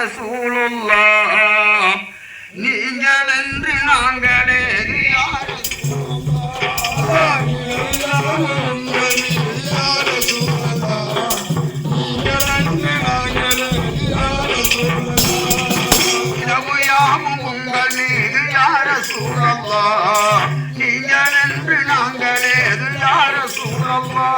ரசூலுல்லா நீங்க நன்றி நாங்களே நீங்க நன்றி நாங்களே யார சூழல்லா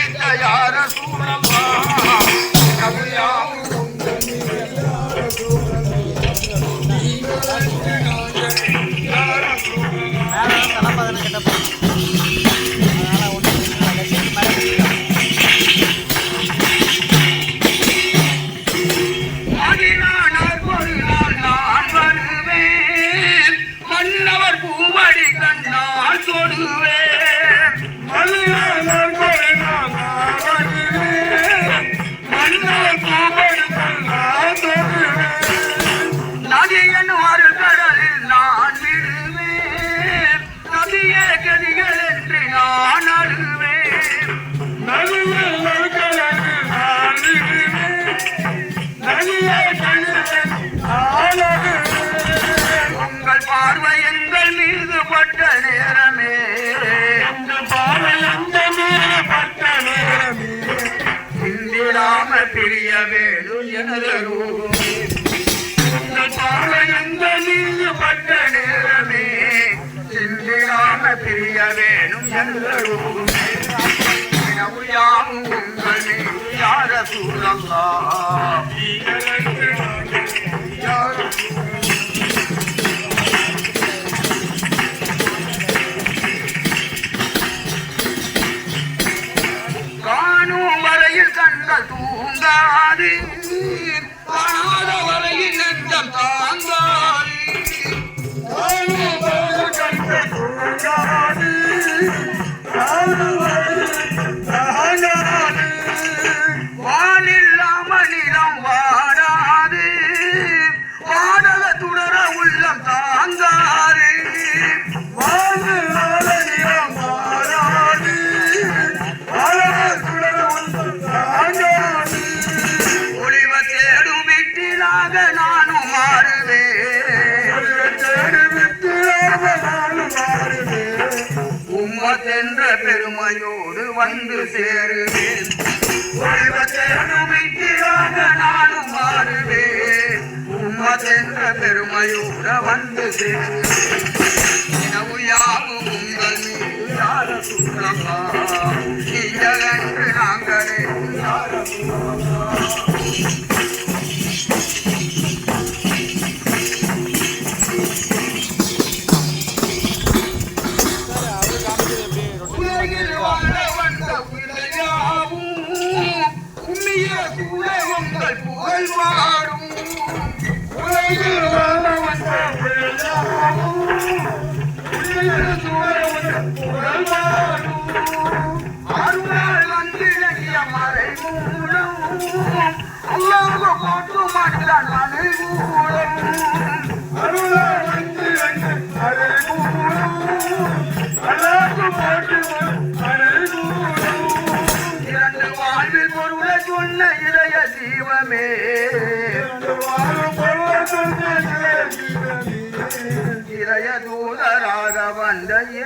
அழைத்த யார சூழல் ಬೇಡು ಜನರು ತಾಳೆಯಿಂದ ನೀನು ಪಟ್ಟ ನೇರಮೇ சிந்திராம பிரிய வேணும் எங்களும் யாரும் உங்களே யார சூழல்லா உமக்கென்ற பெருமையோடு வந்து சேருவேன். நானும் மாறுவேன். உமக்கென்ற பெருமையோட வந்து சேருவேன். இனவு யாவும் உங்கள் மீது யார சுத்தமா நீங்கள் என்று நாங்களே யார சுத்தமா வாடும் உலகில் வாழ்ந்தவன் மாட்டான் மனை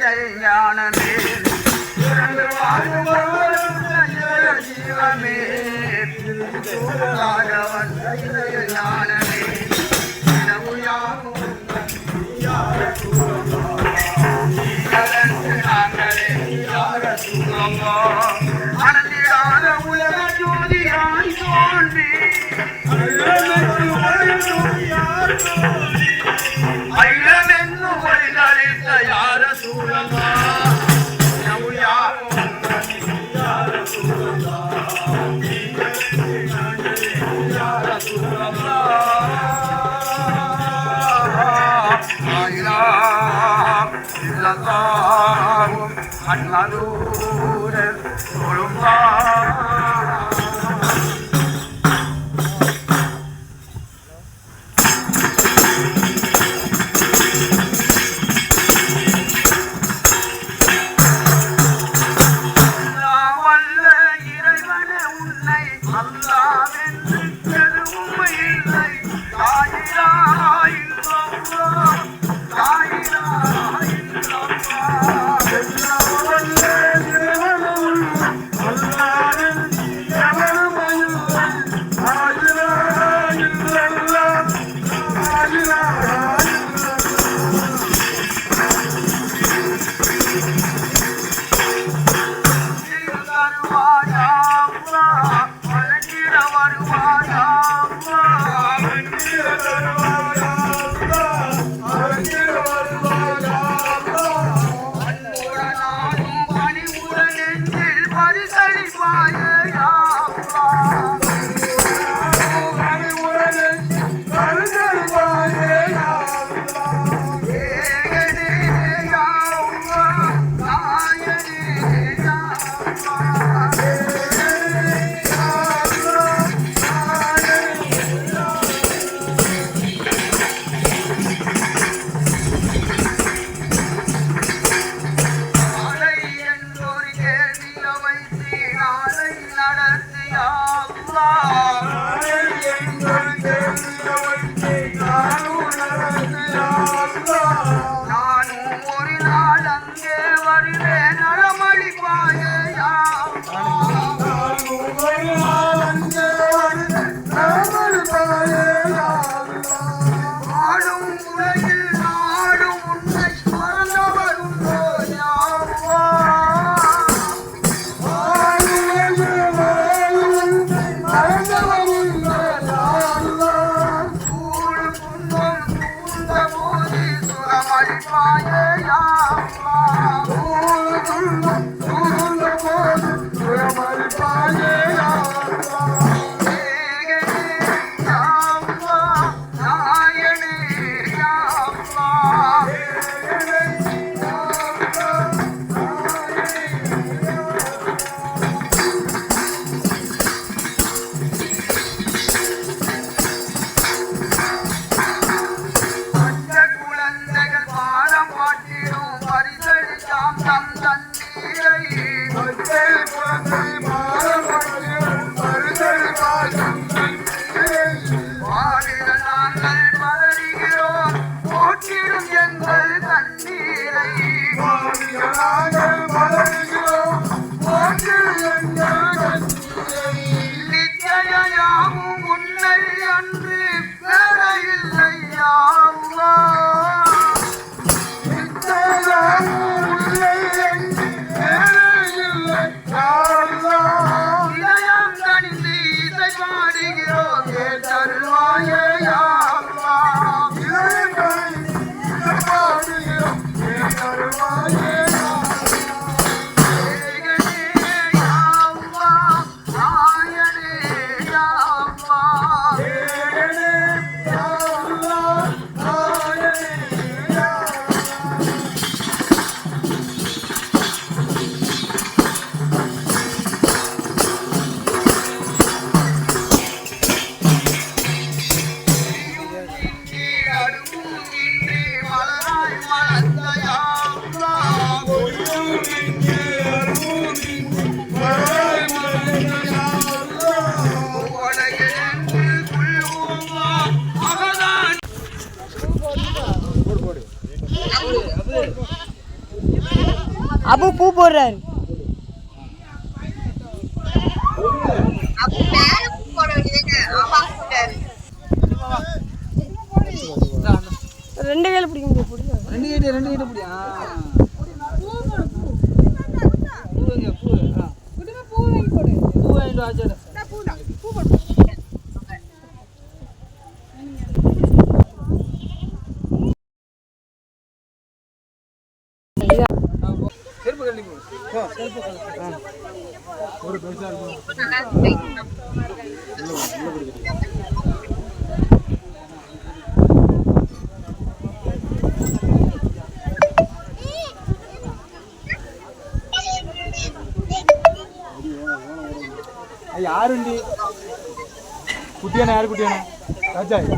ஞானமே பிறந்து வாழ்வோம் ஜீவமே. ஞானமே. நாங்களே சுகமோ i'm not a Atlantura, Columbus. fire. அங்கே வருவே நலமளிப்பாயா time. அபு பூ போடுறாரு. ரெண்டு கையில பிடிக்க முடியும் பிடிக்கும்? ரெண்டு கையில ரெண்டு கையில பிடிக்கும் பூ பூ பூ வாங்கி போடு. பூ வாங்கிட்டு வாச்சு ആരുണ്ട്? കുട്ടിയാണ് ആര് കുട്ടിയാണ് രാജായി?